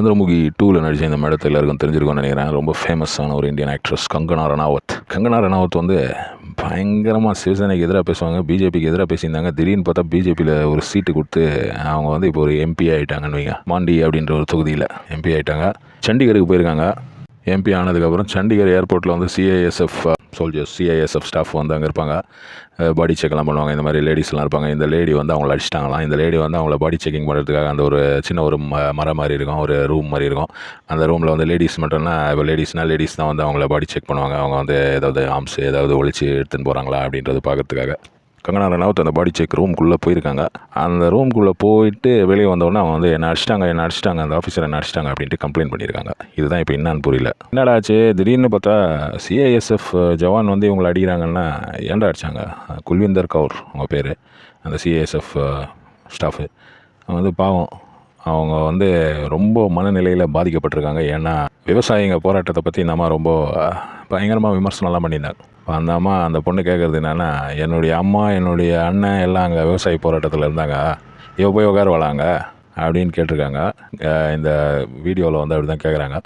சந்திரமுகி டூவில் நடிச்ச இந்த மேடத்தில் எல்லாருக்கும் தெரிஞ்சிருக்கும்னு நினைக்கிறேன். ரொம்ப ஃபேமஸான ஒரு இந்தியன் ஆக்ட்ரஸ் கங்கனா ரணாவத். கங்கனா ரணாவத் வந்து பயங்கரமாக சிவசேனைக்கு எதிராக பேசுவாங்க. பிஜேபிக்கு எதிராக பேசியிருந்தாங்க. திடீர்னு பார்த்தா பிஜேபியில் ஒரு சீட்டு கொடுத்து அவங்க வந்து இப்போ ஒரு எம்பி ஆகிட்டாங்கன்னு வைங்க. மாண்டி அப்படின்ற ஒரு தொகுதியில் எம்பி ஆகிட்டாங்க சண்டிகருக்கு போயிருக்காங்க. எம்பி ஆனதுக்கப்புறம் சண்டிகர் ஏர்போர்ட்டில் வந்து சிஐஎஸ்எஃப் சோல்ஜர்ஸ் சிஐஎஸ்எஃப் ஸ்டாஃப் வந்து அங்கே இருப்பாங்க. பாடி செக்லாம் பண்ணுவாங்க. இந்த மாதிரி லேடிஸ்லாம் இருப்பாங்க. இந்த லேடி வந்து அவங்கள அடிச்சிட்டாங்களாம். இந்த லேடி வந்து அவங்கள பாடி செக்கிங் பண்ணுறதுக்காக அந்த ஒரு சின்ன ஒரு ம மரம் மாதிரி இருக்கும். ஒரு ரூம் மாதிரி இருக்கும். அந்த ரூமில் வந்து லேடிஸ் மட்டும்னா இப்போ லேடிஸ்னால் லேடிஸ் தான் வந்து அவங்கள பாடி செக் பண்ணுவாங்க. அவங்க வந்து ஏதாவது ஆம்ஸ் ஏதாவது ஒழிச்சு எடுத்துன்னு போகிறாங்களா அப்படின்றது பார்க்குறதுக்காக கங்கனா ரனாவத் அந்த பாடி செக் ரூம்குள்ளே போயிருக்காங்க. அந்த ரூம்குள்ளே போயிட்டு வெளியே வந்தோடனே அவங்க வந்து என்ன அடிச்சிட்டாங்க என்ன அடிச்சிட்டாங்க அந்த ஆஃபீஸர் என்ன அடிச்சிட்டாங்க அப்படின்ட்டு கம்ப்ளைண்ட் பண்ணியிருக்காங்க. இதுதான் இப்போ என்னான்னு புரியல. என்னடா ஆச்சு? திடீர்னு பார்த்தா சிஐஎஸ்எஃப் ஜவான் வந்து இவங்களை அடிக்கிறாங்கன்னா ஏன்டா அடிச்சாங்க? குல்விந்தர் கவுர் அவங்க பேர் அந்த சிஐஎஸ்எஃப் ஸ்டாஃபு வந்து பாவம். அவங்க வந்து ரொம்ப மனநிலையில் பாதிக்கப்பட்டிருக்காங்க. ஏன்னா விவசாயிங்க போராட்டத்தை பற்றி நம்ம அம்மா ரொம்ப பயங்கரமாக விமர்சனம்லாம் பண்ணியிருந்தாங்க. இப்போ அந்த அம்மா அந்த பொண்ணு கேட்குறது என்னென்னா என்னுடைய அம்மா என்னுடைய அண்ணன் எல்லாம் அங்கே விவசாய போராட்டத்தில் இருந்தாங்க. இவ போய் உட்கார வளாங்க அப்படின்னு கேட்டிருக்காங்க. இந்த வீடியோவில் வந்து அப்படி தான் கேட்குறாங்க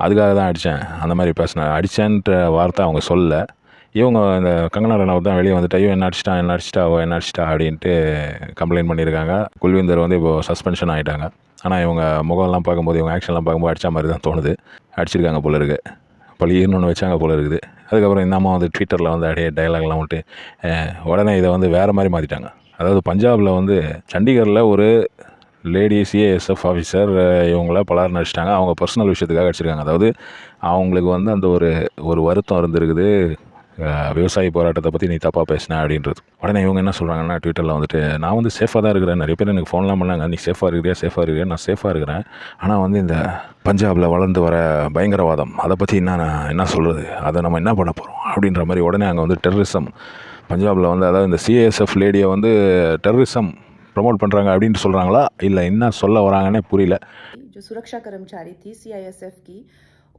அதுக்காக தான் அடித்தேன் அந்த மாதிரி பேசினேன் அடித்தேன்ற வார்த்தை அவங்க சொல்ல. இவங்க இந்த கங்கனா ரனாவத் தான் வெளியே வந்துட்டு ஐயோ என்ன அடிச்சிட்டா என்ன அடிச்சிட்டா என்ன அடிச்சிட்டா? அப்படின்ட்டு கம்ப்ளைண்ட் பண்ணியிருக்காங்க. குல்விந்தர் வந்து இப்போது சஸ்பென்ஷன் ஆகிட்டாங்க ஆனால் இவங்க முகம்லாம் பார்க்கும்போது இவங்க ஆக்ஷன்லாம் பார்க்கும்போது அடித்த மாதிரி தான் தோணுது. அடிச்சிருக்காங்க போல இருக்கு. பழியர்னு ஒன்று வச்சாங்க போல இருக்குது. அதுக்கப்புறம் இந்த அம்மா வந்து ட்விட்டரில் வந்து அப்படியே டைலாக்லாம் விட்டு உடனே இதை வந்து வேறு மாதிரி மாற்றிட்டாங்க அதாவது பஞ்சாபில் வந்து சண்டிகரில் ஒரு லேடி சிஏஎஸ்எஃப் ஆஃபீஸர் இவங்கள பலர் நடிச்சிட்டாங்க அவங்க பர்சனல் விஷயத்துக்காக அடிச்சிருக்காங்க. அதாவது அவங்களுக்கு வந்து அந்த ஒரு ஒரு வருத்தம் இருந்திருக்குது. விவசாய போராட்டத்தை பற்றி நீ தப்பாக பேசின அப்படின்றது உடனே இவங்க என்ன சொல்கிறாங்கன்னா ட்விட்டரில் வந்துட்டு நான் வந்து சேஃபாக தான் இருக்கிறேன் நிறைய பேர் எனக்கு ஃபோன்லாம் பண்ணாங்க நீ சேஃபாக இருக்கிறியா சேஃபாக இருக்கிறியா நான் சேஃபாக இருக்கிறேன் ஆனால் வந்து இந்த பஞ்சாபில் வளர்ந்து வர பயங்கரவாதம் அதை பற்றி என்ன நான் என்ன சொல்கிறது அதை நம்ம என்ன பண்ண போகிறோம் அப்படின்ற மாதிரி உடனே அங்கே வந்து டெரரிசம் பஞ்சாபில் வந்து அதாவது இந்த சிஏஎஸ்எஃப் லேடியை வந்து டெரரிசம் ப்ரமோட் பண்ணுறாங்க அப்படின்ட்டு சொல்கிறாங்களா இல்லை என்ன சொல்ல வராங்கன்னே புரியல जो सुरक्षा कर्मचारी थी सीआईएसएफ की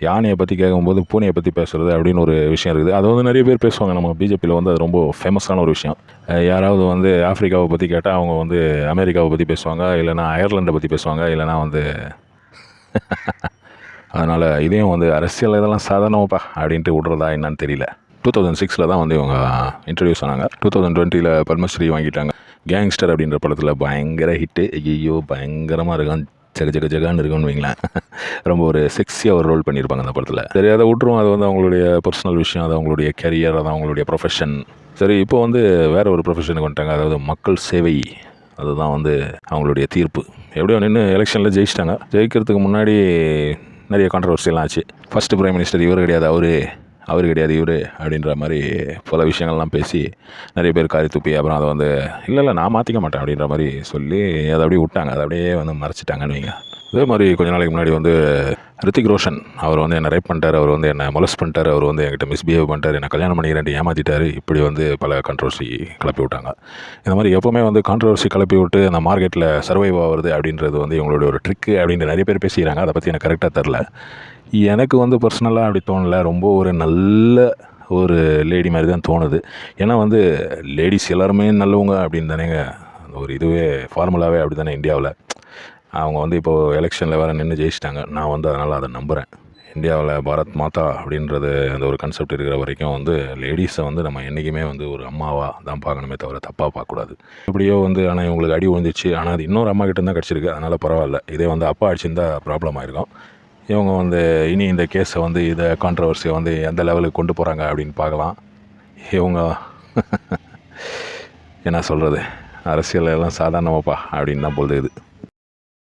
யானையை பற்றி கேட்கும்போது பூனையை பற்றி பேசுகிறது அப்படின்னு ஒரு விஷயம் இருக்குது. அது வந்து நிறைய பேர் பேசுவாங்க. நம்ம பிஜேபியில் வந்து அது ரொம்ப ஃபேமஸான ஒரு விஷயம். யாராவது வந்து ஆஃப்ரிக்காவை பற்றி கேட்டால் அவங்க வந்து அமெரிக்காவை பற்றி பேசுவாங்க. இல்லைனா அயர்லாண்டை பற்றி பேசுவாங்க. இல்லைனா வந்து அதனால் இதையும் வந்து அரசியல் இதெல்லாம் சாதாரணமாப்பா அப்படின்ட்டு விட்றதா என்னன்னு தெரியல. டூ தௌசண்ட் சிக்ஸில் தான் வந்து இவங்க இன்ட்ரடியூஸ் ஆனாங்க. டூ தௌசண்ட் டுவெண்ட்டியில் பத்மஸ்ரீ வாங்கிட்டாங்க. கேங்ஸ்டர் அப்படின்ற படத்தில் பயங்கர ஹிட்டு ஐயோ பயங்கரமாக இருக்கும். ஜக ஜக ஜகான்னு இருக்கும்னு வைங்களேன். ரொம்ப ஒரு செக்ஸியாக ஒரு ரோல் பண்ணியிருப்பாங்க அந்த படத்தில். சரி அதை விட்டுருவோம். அது வந்து அவங்களுடைய பர்சனல் விஷயம் அது அவங்களுடைய கரியர் அது அவங்களுடைய ப்ரொஃபஷன் சரி இப்போ வந்து வேறு ஒரு ப்ரொஃபஷனுக்கு வந்துட்டாங்க. அதாவது மக்கள் சேவை. அதுதான் வந்து அவங்களுடைய தீர்ப்பு. எப்படியோ நின்று எலெக்ஷனில் ஜெயிச்சிட்டாங்க. ஜெயிக்கிறதுக்கு முன்னாடி நிறைய கான்ட்ரவர்சியெல்லாம் ஆச்சு. ஃபஸ்ட்டு பிரைம் மினிஸ்டர் இவர் கிடையாது அவரு. அவர் கிடையாது இவர் அப்படின்ற மாதிரி பல விஷயங்கள்லாம் பேசி நிறைய பேர் காரி துப்பி அப்புறம் அதை வந்து இல்லை இல்லை நான் மாற்றிக்க மாட்டேன் அப்படின்ற மாதிரி சொல்லி அதை அப்படியே விட்டாங்க. அதை அப்படியே வந்து மறைச்சிட்டாங்கன்னு வைங்க. அதே மாதிரி கொஞ்ச நாளைக்கு முன்னாடி வந்து ரித்திக் ரோஷன் அவர் வந்து என்னை ரேப் பண்ணிட்டார் அவர் வந்து என்னை மொலஸ் பண்ணிட்டார் அவர் வந்து என்கிட்ட மிஸ்பிஹேவ் பண்ணிட்டார் என்னை கல்யாணம் பண்ணிக்கிறேன் ஏமாற்றிட்டார் இப்படி வந்து பல கான்ட்ரவர்சி கிளப்பி விட்டாங்க. இந்த மாதிரி எப்போவுமே வந்து கான்ட்ரவர்சி கிளப்பி விட்டு அந்த மார்க்கெட்டில் சர்வைவ் ஆகுறது அப்படின்றது வந்து இவங்களுடைய ஒரு ட்ரிக்கு அப்படின்ட்டு நிறைய பேர் பேசிக்கிறாங்க. அதை பற்றி எனக்கு கரெக்டாக தெரில. எனக்கு வந்து பர்சனலாக அப்படி தோணலை. ரொம்ப ஒரு நல்ல ஒரு லேடி மாதிரி தான் தோணுது. ஏன்னா வந்து லேடிஸ் எல்லாருமே நல்லவங்க அப்படின்னு தானேங்க. அந்த ஒரு இதுவே ஃபார்முலாவே அப்படி தானே இந்தியாவில். அவங்க வந்து இப்போது எலெக்ஷனில் வேறு நின்று ஜெயிச்சிட்டாங்க. நான் வந்து அதனால் அதை நம்புகிறேன் இந்தியாவில் பாரத் மாதா அப்படின்றது அந்த ஒரு கன்செப்ட் இருக்கிற வரைக்கும் வந்து லேடிஸை வந்து நம்ம என்றைக்குமே வந்து ஒரு அம்மாவாக தான் பார்க்கணுமே தவிர தப்பாக பார்க்கக்கூடாது. எப்படியோ வந்து ஆனால் இவங்களுக்கு அடி விழுந்துச்சு ஆனால் அது இன்னொரு அம்மா கிட்ட தான் கிடச்சிருக்கு. அதனால் பரவாயில்ல. இதே வந்து அப்பா அடிச்சிருந்தால் ப்ராப்ளம் ஆயிருக்கும். இவங்க வந்து இனி இந்த கேஸை வந்து இதை கான்ட்ரவர்சியை வந்து எந்த லெவலுக்கு கொண்டு போகிறாங்க அப்படின்னு பார்க்கலாம். இவங்க என்ன சொல்கிறது அரசியல் எல்லாம் சாதாரணமாப்பா அப்படின்னு தான் போகுது இது.